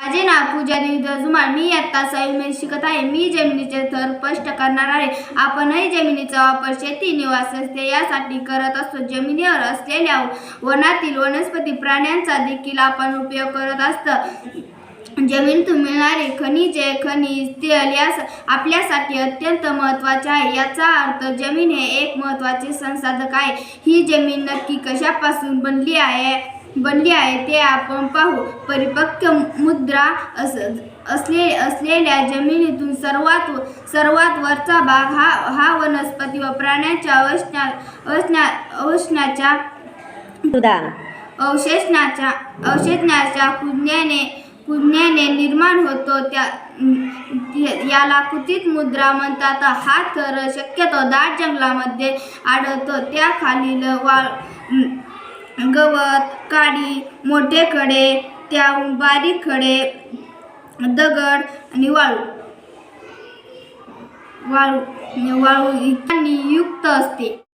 माझे नाव पूजा देवी मी इयत्ता सहावीमध्ये शिकत आहे. मी जमिनीचे थर स्पष्ट करणार आहे. आपणही जमिनीचा वापर शेती निवास असते यासाठी करत असतो. जमिनीवर असलेल्या वनातील वनस्पती प्राण्यांचा देखील आपण उपयोग करत असतो. जमिनीतून मिळणारे खनिजे खनिज तेल यास आपल्यासाठी अत्यंत महत्त्वाचे आहे. याचा अर्थ जमीन हे एक महत्त्वाचे संसाधक आहे. ही जमीन नक्की कशापासून बनली आहे? बनली आहे ते आपण पाहू. परिपक्व मुद्रा अस असले असलेल्या जमिनीतून सर्वात सर्वात वरचा भाग हा हा वनस्पती व प्राण्यांच्या अवशना अवशना अवशनाच्या अवशेषणाच्या अवशेषणाच्या कुज्ञाने कुज्ञाने निर्माण होतो त्या याला कुतीत मुद्रा म्हणतात. हा थर शक्यतो दाट जंगलामध्ये आढळतो. त्या खालील वाळ गवत काडी मोठे खडे त्याहून बारीक खडे दगड आणि वाळू. वाळू म्हणजे वाळू युक्त असते.